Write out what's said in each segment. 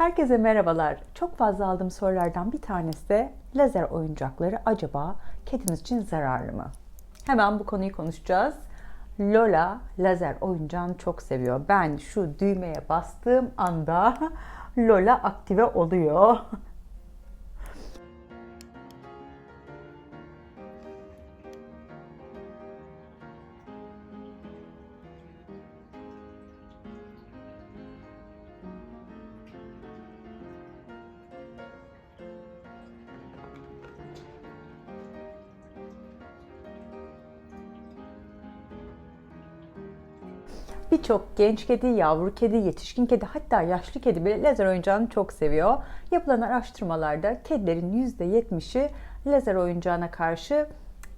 Herkese merhabalar. Çok fazla aldığım sorulardan bir tanesi de lazer oyuncakları acaba kediniz için zararlı mı? Hemen bu konuyu konuşacağız. Lola lazer oyuncağını çok seviyor. Ben şu düğmeye bastığım anda Lola aktive oluyor. Birçok genç kedi, yavru kedi, yetişkin kedi hatta yaşlı kedi bile lazer oyuncağını çok seviyor. Yapılan araştırmalarda kedilerin %70'i lazer oyuncağına karşı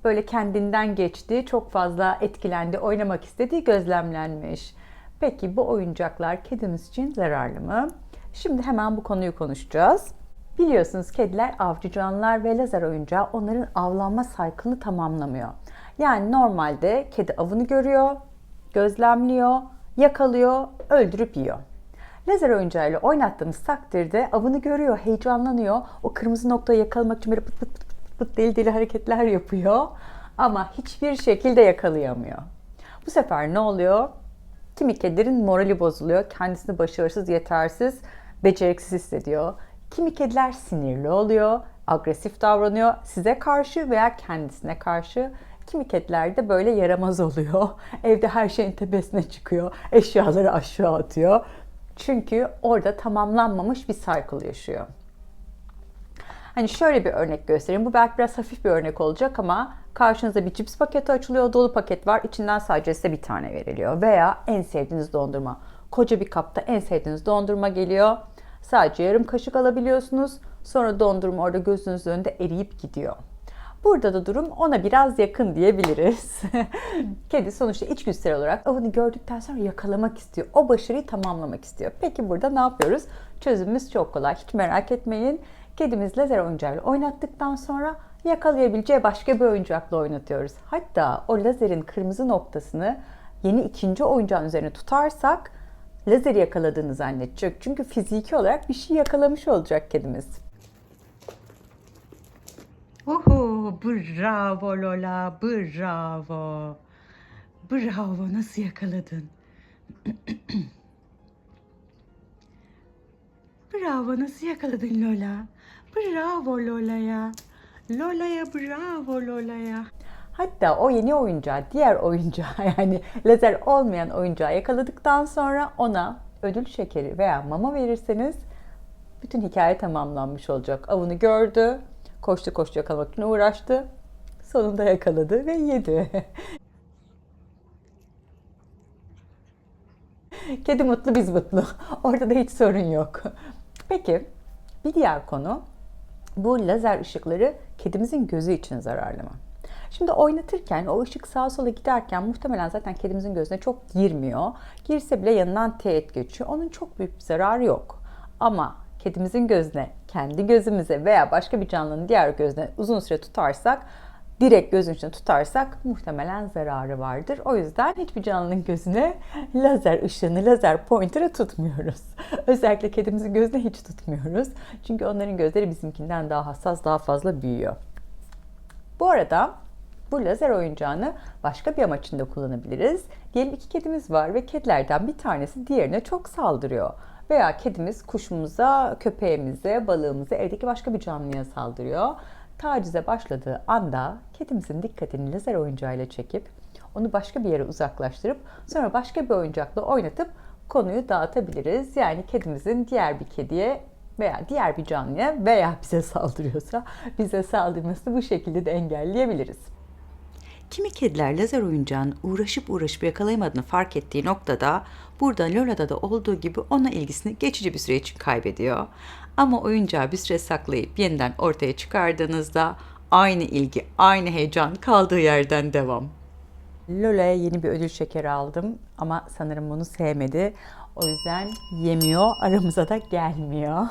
böyle kendinden geçti, çok fazla etkilendi, oynamak istediği gözlemlenmiş. Peki bu oyuncaklar kedimiz için zararlı mı? Şimdi hemen bu konuyu konuşacağız. Biliyorsunuz kediler avcı canlılar ve lazer oyuncağı onların avlanma saykını tamamlamıyor. Yani normalde kedi avını görüyor, gözlemliyor, yakalıyor, öldürüp yiyor. Lazer oyuncağıyla oynattığımız takdirde avını görüyor, heyecanlanıyor. O kırmızı noktayı yakalamak için böyle pıt pıt pıt pıt pıt deli deli hareketler yapıyor. Ama hiçbir şekilde yakalayamıyor. Bu sefer ne oluyor? Kimi kedilerin morali bozuluyor. Kendisini başarısız, yetersiz, beceriksiz hissediyor. Kimi kediler sinirli oluyor, agresif davranıyor size karşı veya kendisine karşı. Kimi kediler de böyle yaramaz oluyor. Evde her şeyin tepesine çıkıyor. Eşyaları aşağı atıyor. Çünkü orada tamamlanmamış bir cycle yaşıyor. Hani şöyle bir örnek göstereyim. Bu belki biraz hafif bir örnek olacak ama karşınıza bir cips paketi açılıyor. Dolu paket var. İçinden sadece size bir tane veriliyor. Veya en sevdiğiniz dondurma. Koca bir kapta en sevdiğiniz dondurma geliyor. Sadece yarım kaşık alabiliyorsunuz. Sonra dondurma orada gözünüzün önünde eriyip gidiyor. Burada da durum ona biraz yakın diyebiliriz. Kedi sonuçta içgüdüsel olarak avını gördükten sonra yakalamak istiyor. O başarıyı tamamlamak istiyor. Peki burada ne yapıyoruz? Çözümümüz çok kolay. Hiç merak etmeyin. Kedimiz lazer oyuncağıyla oynattıktan sonra yakalayabileceği başka bir oyuncakla oynatıyoruz. Hatta o lazerin kırmızı noktasını yeni ikinci oyuncağın üzerine tutarsak lazeri yakaladığını zannedecek. Çünkü fiziki olarak bir şey yakalamış olacak kedimiz. Oho, bravo Lola, bravo. Bravo, nasıl yakaladın? bravo, nasıl yakaladın Lola? Bravo Lola'ya. Lola'ya bravo Lola'ya. Hatta o yeni oyuncağı, diğer oyuncağı yani lazer olmayan oyuncağı yakaladıktan sonra ona ödül şekeri veya mama verirseniz bütün hikaye tamamlanmış olacak. Avını gördü, koştu koştu yakalamak için uğraştı. Sonunda yakaladı ve yedi. Kedi mutlu, biz mutlu. Orada da hiç sorun yok. Peki, bir diğer konu bu lazer ışıkları kedimizin gözü için zararlı mı? Şimdi oynatırken o ışık sağa sola giderken muhtemelen zaten kedimizin gözüne çok girmiyor. Girse bile yanından teğet geçiyor. Onun çok büyük bir zararı yok. Ama kedimizin gözüne, kendi gözümüze veya başka bir canlının diğer gözüne uzun süre tutarsak, direkt gözün içine tutarsak muhtemelen zararı vardır. O yüzden hiçbir canlının gözüne lazer ışığını, lazer pointer'ı tutmuyoruz. Özellikle kedimizin gözüne hiç tutmuyoruz. Çünkü onların gözleri bizimkinden daha hassas, daha fazla büyüyor. Bu arada bu lazer oyuncağını başka bir amaç için de kullanabiliriz. Diyelim iki kedimiz var ve kedilerden bir tanesi diğerine çok saldırıyor. Veya kedimiz kuşumuza, köpeğimize, balığımıza, evdeki başka bir canlıya saldırıyor. Tacize başladığı anda kedimizin dikkatini lazer oyuncağıyla çekip onu başka bir yere uzaklaştırıp sonra başka bir oyuncakla oynatıp konuyu dağıtabiliriz. Yani kedimizin diğer bir kediye veya diğer bir canlıya veya bize saldırıyorsa bize saldırmasını bu şekilde de engelleyebiliriz. Kimi kediler lazer oyuncağını uğraşıp uğraşıp yakalayamadığını fark ettiği noktada burada Lola'da da olduğu gibi ona ilgisini geçici bir süre için kaybediyor. Ama oyuncağı bir süre saklayıp yeniden ortaya çıkardığınızda aynı ilgi, aynı heyecan kaldığı yerden devam. Lola'ya yeni bir ödül şekeri aldım ama sanırım bunu sevmedi. O yüzden yemiyor, aramıza da gelmiyor.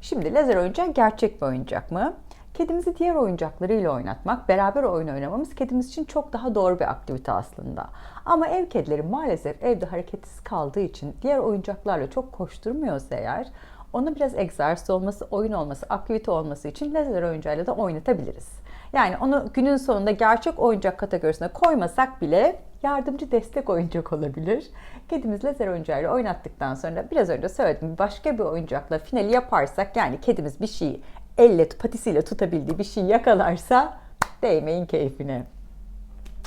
Şimdi lazer oyuncak gerçek bir oyuncak mı? Kedimizi diğer oyuncaklarıyla oynatmak, beraber oyun oynamamız kedimiz için çok daha doğru bir aktivite aslında. Ama ev kedileri maalesef evde hareketsiz kaldığı için diğer oyuncaklarla çok koşturmuyorsa eğer ona biraz egzersiz olması, oyun olması, aktivite olması için lazer oyuncağıyla da oynatabiliriz. Yani onu günün sonunda gerçek oyuncak kategorisine koymasak bile yardımcı destek oyuncak olabilir. Kedimiz lazer oyuncağıyla oynattıktan sonra biraz önce söylediğim başka bir oyuncakla finali yaparsak yani kedimiz bir şeyi elle patisiyle tutabildiği bir şey yakalarsa değmeyin keyfine.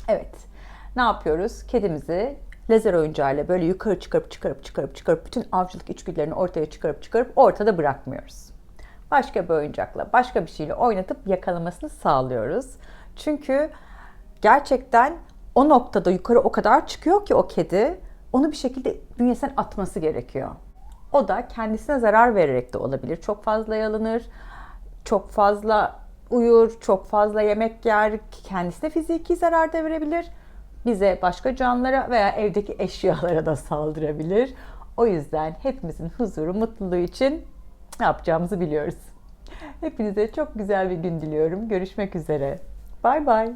Evet. Ne yapıyoruz? Kedimizi lazer oyuncağıyla böyle yukarı çıkarıp çıkarıp çıkarıp çıkarıp bütün avcılık içgüdülerini ortaya çıkarıp çıkarıp ortada bırakmıyoruz. Başka bir oyuncakla, başka bir şeyle oynatıp yakalamasını sağlıyoruz. Çünkü gerçekten o noktada yukarı o kadar çıkıyor ki o kedi, onu bir şekilde bünyesinden atması gerekiyor. O da kendisine zarar vererek de olabilir. Çok fazla yalanır, çok fazla uyur, çok fazla yemek yer, kendisine fiziki zarar da verebilir. Bize başka canlılara veya evdeki eşyalara da saldırabilir. O yüzden hepimizin huzuru, mutluluğu için ne yapacağımızı biliyoruz. Hepinize çok güzel bir gün diliyorum. Görüşmek üzere. Bay bay.